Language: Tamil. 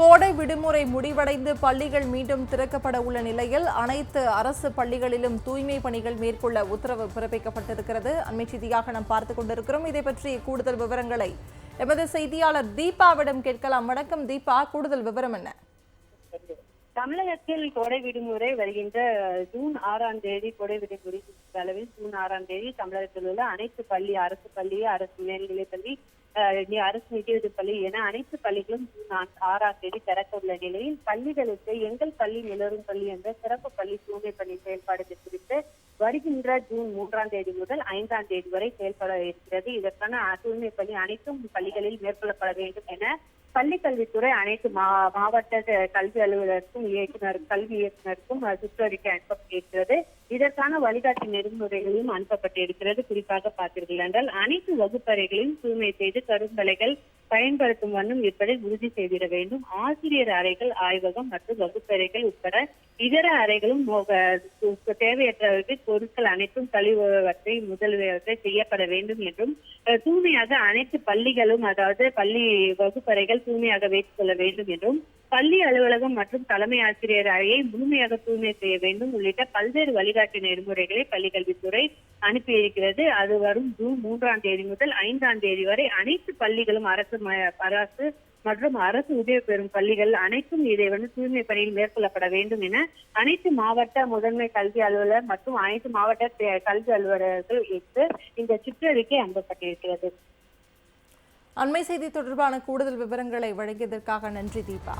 கோடை விடுமுறை முடிவடைந்து பள்ளிகள் மீண்டும் திறக்கப்பட உள்ள நிலையில் அனைத்து அரசு பள்ளிகளிலும் தூய்மை பணிகள் மேற்கொள்ள உத்தரவு பிறப்பிக்கப்பட்டிருக்கிறது. அண்மை செய்தியாக நாம் பார்த்துக் கொண்டிருக்கிறோம். இதை பற்றி கூடுதல் விவரங்களை எமது செய்தியாளர் தீபாவிடம் கேட்கலாம். வணக்கம் தீபா. கூடுதல் விவரம் என்ன? தமிழகத்தில் கோடை விடுமுறை வருகின்ற ஜூன் ஆறாம் தேதி கோடை விடுமுறை அளவில் ஜூன் ஆறாம் தேதி தமிழகத்தில் உள்ள அனைத்து பள்ளி அரசு பள்ளி அரசு மேல்நிலைப் பள்ளி அரசு நிதியுதவி பள்ளி என அனைத்து பள்ளிகளும் ஜூன் ஆறாம் தேதி திறக்க உள்ள நிலையில் பள்ளிகளுக்கு எங்கள் பள்ளி நிலரும் பள்ளி என்ற சிறப்பு பள்ளி தூய்மை பணி செயல்பாடுகள் குறித்து வருகின்ற ஜூன் மூன்றாம் தேதி முதல் ஐந்தாம் தேதி வரை செயல்பட இருக்கிறது. இதற்கான தூய்மை பணி அனைத்தும் பள்ளிகளில் மேற்கொள்ளப்பட வேண்டும் என பள்ளி கல்வித்துறை அனைத்து மா- மாவட்ட கல்வி அலுவலருக்கும் இயக்குனர் கல்வி இயக்குனருக்கும் சுற்றறிக்கை அனுப்பப்பட்டிருக்கிறது. இதற்கான வழிகாட்டு நெறிமுறைகளையும் அனுப்பப்பட்டிருக்கிறது. குறிப்பாக பார்த்தீர்கள் என்றால் அனைத்து வகுப்பறைகளையும் தூய்மை செய்து கரும்பலைகள் பயன்படுத்தும் வண்ணம் இருப்பதை உறுதி செய்திட வேண்டும். ஆசிரியர் அறைகள் ஆய்வகம் மற்றும் வகுப்பறைகள் உட்பட இதர அறைகளும் தேவையற்றவர்கள் பொருட்கள் அனைத்தும் கழிவுவற்றை முதல்வற்றை செய்யப்பட வேண்டும் என்றும் தூய்மையாக அனைத்து பள்ளிகளும் அதாவது பள்ளி வகுப்பறைகள் தூய்மையாக வைத்துக் கொள்ள வேண்டும் என்றும் பள்ளி அலுவலகம் மற்றும் தலைமை ஆசிரியர் அறையை முழுமையாக தூய்மை செய்ய வேண்டும். உள்ளிட்ட பல்வேறு வழிகாட்டு நெறிமுறைகளை பள்ளி கல்வித்துறை அனுப்பியிருக்கிறது. அது வரும் ஜூன் மூன்றாம் தேதி முதல் ஐந்தாம் தேதி வரை அனைத்து பள்ளிகளும் அரசு அரசு மற்றும் அரசு உதவி பெறும் பள்ளிகள் அனைத்தும் இதை வந்து தூய்மை பணியில் மேற்கொள்ளப்பட வேண்டும் என அனைத்து மாவட்ட முதன்மை கல்வி அலுவலர் மற்றும் அனைத்து மாவட்ட கல்வி அலுவலர்கள் இட்டு இந்த சுற்றறிக்கை அனுப்பப்பட்டிருக்கிறது. அண்மை செய்தி தொடர்பான கூடுதல் விவரங்களை வழங்கியதற்காக நன்றி தீபா.